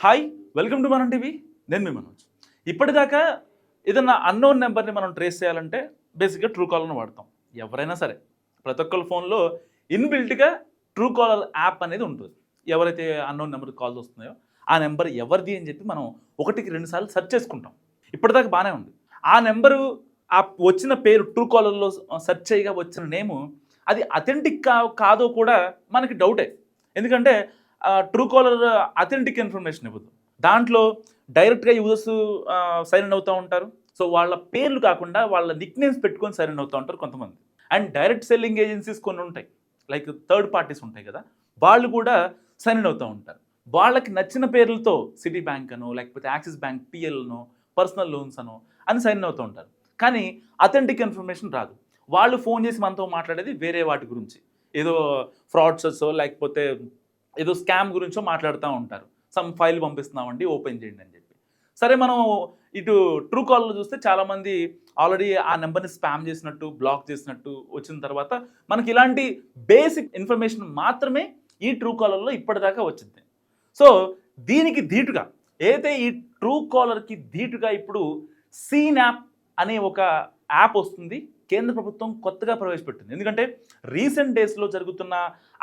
Hi welcome to Manam TV. నేను మీ మనోజ్. ఇప్పటిదాకా ఏదన్నా అన్నోన్ నెంబర్ని మనం ట్రేస్ చేయాలంటే బేసిక్గా ట్రూ కాలర్ని వాడతాం. ఎవరైనా సరే ప్రతి ఒక్కరి ఫోన్లో ఇన్బిల్ట్గా ట్రూ కాలర్ యాప్ అనేది ఉంటుంది. ఎవరైతే అన్నోన్ నెంబర్కి కాల్స్ వస్తున్నాయో ఆ నెంబర్ ఎవరిది అని చెప్పి మనం ఒకటికి రెండు సార్లు సెర్చ్ చేసుకుంటాం. ఇప్పటిదాకా బాగానే ఉంది. ఆ నెంబరు ఆ వచ్చిన పేరు ట్రూ కాలర్లో సెర్చ్ చేయగా వచ్చిన నేము అది అథెంటిక్ కా కాదో కూడా మనకి డౌటే ఎందుకంటే ట్రూ కాలర్ అథెంటిక్ ఇన్ఫర్మేషన్ ఇవ్వదు. దాంట్లో డైరెక్ట్గా యూజర్స్ సైన్ ఇన్ అవుతూ ఉంటారు. సో వాళ్ళ పేర్లు కాకుండా వాళ్ళ నిక్ నేమ్స్ పెట్టుకొని సైన్ ఇన్ అవుతూ ఉంటారు కొంతమంది. అండ్ డైరెక్ట్ సెల్లింగ్ ఏజెన్సీస్ కొన్ని ఉంటాయి. లైక్ థర్డ్ పార్టీస్ ఉంటాయి కదా. వాళ్ళు కూడా సైన్ ఇన్ అవుతూ ఉంటారు. వాళ్ళకి నచ్చిన పేర్లతో సిటీ బ్యాంక్ అనో లేకపోతే యాక్సిస్ బ్యాంక్ పిఎల్నో పర్సనల్ లోన్స్ అనో అని సైన్ ఇన్ అవుతూ ఉంటారు. కానీ అథెంటిక్ ఇన్ఫర్మేషన్ రాదు. వాళ్ళు ఫోన్ చేసి మనతో మాట్లాడేది వేరే వాటి గురించి. ఏదో ఫ్రాడ్సెస్ లేకపోతే ఏదో స్కామ్ గురించో మాట్లాడుతూ ఉంటారు. సమ్ ఫైల్ పంపిస్తున్నామండి ఓపెన్ చేయండి అని చెప్పి. సరే మనం ఇటు ట్రూ కాల్లో చూస్తే చాలామంది ఆల్రెడీ ఆ నెంబర్ని స్పామ్ చేసినట్టు బ్లాక్ చేసినట్టు వచ్చిన తర్వాత మనకి ఇలాంటి బేసిక్ ఇన్ఫర్మేషన్ మాత్రమే ఈ ట్రూ కాలర్లో ఇప్పటిదాకా వచ్చింది. సో దీనికి ధీటుగా ఏదైతే ఈ ట్రూ కాలర్కి ధీటుగా ఇప్పుడు సీన్ యాప్ అనే ఒక యాప్ వస్తుంది కేంద్ర ప్రభుత్వం కొత్తగా ప్రవేశపెట్టింది. ఎందుకంటే రీసెంట్ డేస్లో జరుగుతున్న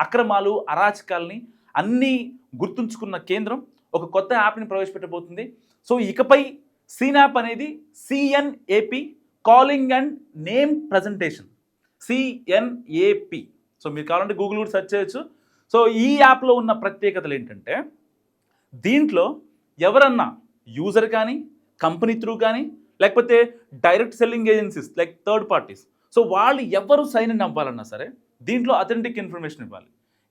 అక్రమాలు అరాచకాలని అన్నీ గుర్తుంచుకున్న కేంద్రం ఒక కొత్త యాప్ని ప్రవేశపెట్టబోతుంది. సో ఇకపై సీన్ యాప్ అనేది CNAP calling and name presentation CNAP so మీరు కావాలంటే గూగుల్ కూడా సెర్చ్ చేయొచ్చు. సో ఈ యాప్లో ఉన్న ప్రత్యేకతలు ఏంటంటే దీంట్లో ఎవరన్నా యూజర్ కానీ కంపెనీ త్రూ కానీ లేకపోతే direct selling agencies like third parties so వాళ్ళు ఎవరు సైన్ ఇన్ అవ్వాలన్నా సరే దీంట్లో అథెంటిక్ ఇన్ఫర్మేషన్ ఇవ్వాలి.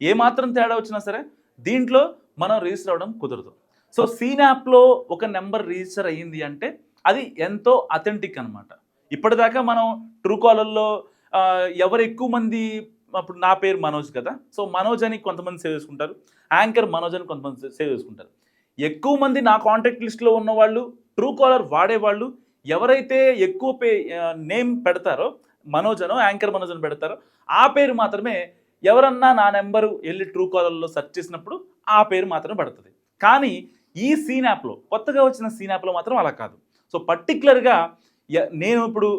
ఏ మాత్రం తేడా వచ్చినా సరే దీంట్లో మనం రిజిస్టర్ అవ్వడం కుదరదు. సో సీన్ యాప్లో ఒక నెంబర్ రిజిస్టర్ అయ్యింది అంటే అది ఎంతో అథెంటిక్ అనమాట ఇప్పటిదాకా మనం ట్రూ కాలర్లో ఎవరు ఎక్కువ మంది అప్పుడు నా పేరు మనోజ్ కదా. సో మనోజ్ అని కొంతమంది సేవ్ చేసుకుంటారు. యాంకర్ మనోజ్ అని కొంతమంది సేవ్ చేసుకుంటారు. ఎక్కువ మంది నా కాంటాక్ట్ లిస్ట్లో ఉన్నవాళ్ళు ట్రూ కాలర్ వాడేవాళ్ళు ఎవరైతే ఎక్కువ పే నేమ్ పెడతారో మనోజ్ అనో యాంకర్ మనోజ్ అని పెడతారో ఆ పేరు మాత్రమే ఎవరన్నా నా నెంబరు వెళ్ళి ట్రూ కాలర్లో సెర్చ్ చేసినప్పుడు ఆ పేరు మాత్రమే పడుతుంది. కానీ ఈ సీన్ యాప్లో కొత్తగా వచ్చిన సీన్ యాప్లో మాత్రం అలా కాదు. సో పర్టికులర్గా నేను ఇప్పుడు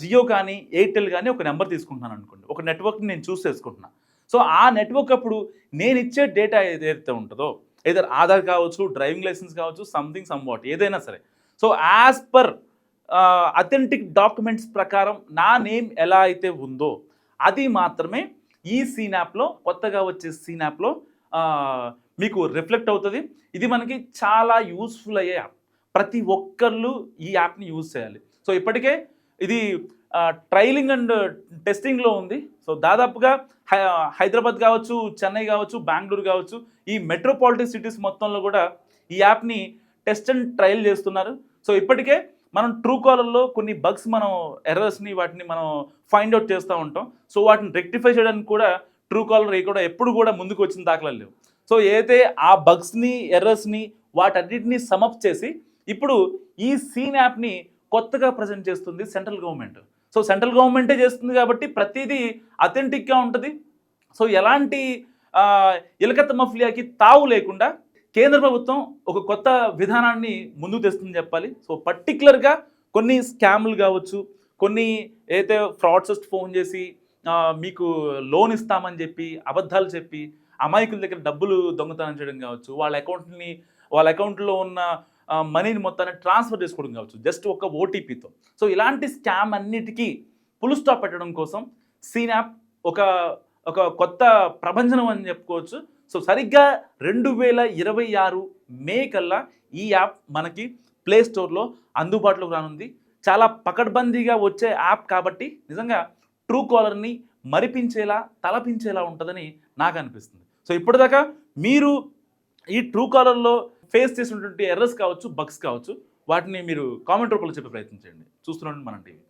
జియో కానీ ఎయిర్టెల్ కానీ ఒక నెంబర్ తీసుకుంటున్నాను అనుకోండి. ఒక నెట్వర్క్ని నేను చూస్ చేసుకుంటున్నాను సో ఆ నెట్వర్క్ అప్పుడు నేను ఇచ్చే డేటా ఏదైతే ఉంటుందో ఏదైనా ఆధార్ కావచ్చు డ్రైవింగ్ లైసెన్స్ కావచ్చు సంథింగ్ సమ్ ఏదైనా సరే. So as per authentic documents ప్రకారం నా నేమ్ ఎలా అయితే ఉందో అది మాత్రమే ఈ సీన్ యాప్లో కొత్తగా వచ్చే సీన్ యాప్లో మీకు రిఫ్లెక్ట్ అవుతుంది. ఇది మనకి చాలా యూస్ఫుల్ అయ్యే యాప్ ప్రతి ఒక్కళ్ళు ఈ యాప్ని యూజ్ చేయాలి. సో ఇప్పటికే ఇది ట్రైలింగ్ అండ్ టెస్టింగ్లో ఉంది. సో దాదాపుగా హై హైదరాబాద్ కావచ్చు చెన్నై కావచ్చు బెంగళూరు కావచ్చు ఈ మెట్రోపాలిటన్ సిటీస్ మొత్తంలో కూడా ఈ యాప్ని టెస్ట్ అండ్ ట్రయల్ చేస్తున్నారు. సో ఇప్పటికే మనం ట్రూ కాలర్లో కొన్ని బగ్స్ మనం ఎర్రర్స్ని వాటిని మనం ఫైండ్ అవుట్ చేస్తూ ఉంటాం. సో వాటిని రెక్టిఫై చేయడానికి కూడా ట్రూ కాలర్ కూడా ఎప్పుడు కూడా ముందుకు వచ్చిన దాఖలాలు లేవు. సో ఏదైతే ఆ బగ్స్ని ఎర్రర్స్ని వాటన్నిటిని సమప్ చేసి ఇప్పుడు ఈ సీన్ యాప్ని కొత్తగా ప్రజెంట్ చేస్తుంది సెంట్రల్ గవర్నమెంట్ సో సెంట్రల్ గవర్నమెంటే చేస్తుంది కాబట్టి ప్రతిదీ అథెంటిక్గా ఉంటుంది. సో ఎలాంటి ఇలకత్త మఫ్లియాకి తావు లేకుండా కేంద్ర ప్రభుత్వం ఒక కొత్త విధానాన్ని ముందుకు తెస్తుందని చెప్పాలి. సో పర్టికులర్గా కొన్ని స్కామ్లు కావచ్చు కొన్ని ఏదైతే ఫ్రాడ్సెస్ట్ ఫోన్ చేసి మీకు లోన్ ఇస్తామని చెప్పి అబద్ధాలు చెప్పి అమాయకుల దగ్గర డబ్బులు దొంగతనం చేయడం కావచ్చు వాళ్ళ అకౌంట్ని వాళ్ళ అకౌంట్లో ఉన్న మనీని మొత్తాన్ని ట్రాన్స్ఫర్ చేసుకోవడం కావచ్చు జస్ట్ ఒక ఓటీపీతో. సో ఇలాంటి స్కామ్ అన్నిటికీ ఫుల్ స్టాప్ పెట్టడం కోసం సీన్ యాప్ ఒక ఒక కొత్త ప్రభంజనం అని చెప్పుకోవచ్చు. సో సరిగ్గా రెండు వేల ఇరవై ఆరు మే కల్లా ఈ యాప్ మనకి ప్లే స్టోర్లో అందుబాటులోకి రానుంది. చాలా పకడ్బందీగా వచ్చే యాప్ కాబట్టి నిజంగా ట్రూ కాలర్ని మరిపించేలా తలపించేలా ఉంటుందని నాకు అనిపిస్తుంది. సో ఇప్పటిదాకా మీరు ఈ ట్రూ కాలర్లో ఫేస్ చేసినటువంటి ఎర్రర్స్ కావచ్చు బగ్స్ కావచ్చు వాటిని మీరు కామెంట్ రూపంలో చెప్పే ప్రయత్నం చేయండి. చూస్తున్నాండి మన టీవీ.